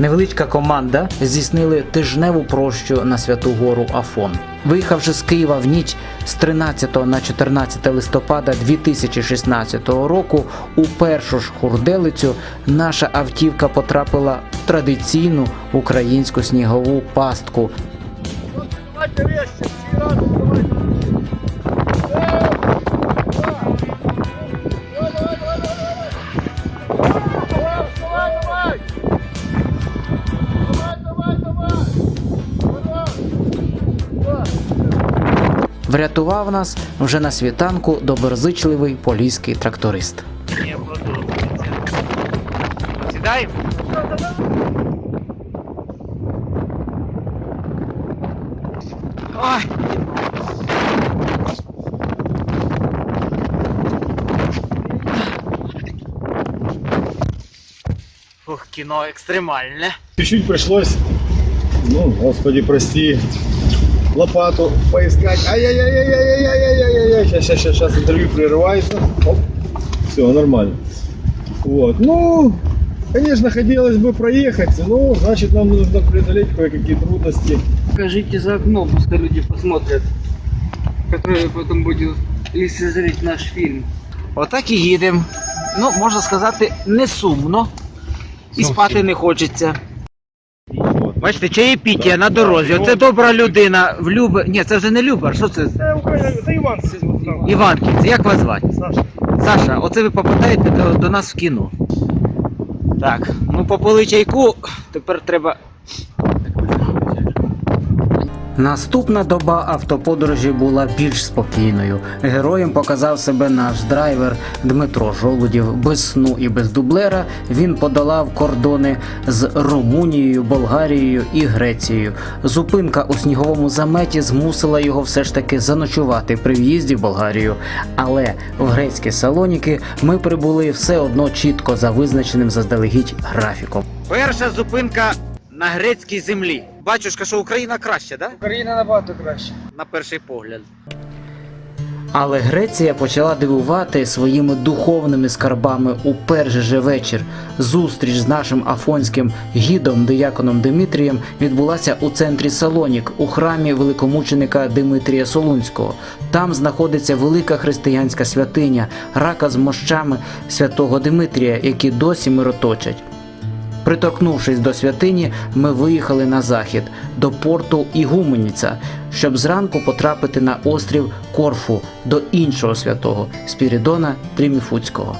Невеличка команда здійснили тижневу прощу на святу гору Афон. Виїхавши з Києва в ніч з 13 на 14 листопада 2016 року, у першу ж хурделицю наша автівка потрапила в традиційну українську снігову пастку. Давайте давайте. Врятував нас вже на світанку доброзичливий поліський тракторист. Сідаємо? Ой. Ух, кіно екстремальне. Чуть-чуть пришлось, ну, господи, прости, лопату поискать. Ай-яй-яй-яй-яй-яй-яй-яй-яй. Сейчас, сейчас, сейчас, сейчас интервью прерывается. Оп. Все, нормально. Вот. Ну, конечно, хотелось бы проехать, но значит нам нужно преодолеть кое-какие трудности. Покажите за окно, пускай люди посмотрят, которые потом будут лицезреть наш фильм. Отак і їдемо. Ну, можна сказати, не сумно. І спати не хочеться. Бачите, чаєпіття на дорозі. Оце добра людина. В. Ні, це вже не Любар. Що це? Це Україна, це Іван Іванків. Як вас звати? Саша. Саша, оце ви попадаєте до, до нас в кіно. Так, ну попили чайку, тепер треба. Наступна доба автоподорожі була більш спокійною. Героєм показав себе наш драйвер Дмитро Жолудів. Без сну і без дублера він подолав кордони з Румунією, Болгарією і Грецією. Зупинка у сніговому заметі змусила його все ж таки заночувати при в'їзді в Болгарію. Але в грецькі салоніки ми прибули все одно чітко за визначеним заздалегідь графіком. Перша зупинка на грецькій землі. Бачушка, що Україна краще, да? Україна набагато краще. На перший погляд. Але Греція почала дивувати своїми духовними скарбами у перший же вечір. Зустріч з нашим афонським гідом дияконом Димитрієм відбулася у центрі Салонік у храмі великомученика Димитрія Солунського. Там знаходиться велика християнська святиня, рака з мощами святого Димитрія, які досі мироточать. Приторкнувшись до святині, ми виїхали на захід до порту Ігуменіця, щоб зранку потрапити на острів Корфу до іншого святого Спірідона Тріміфуцького.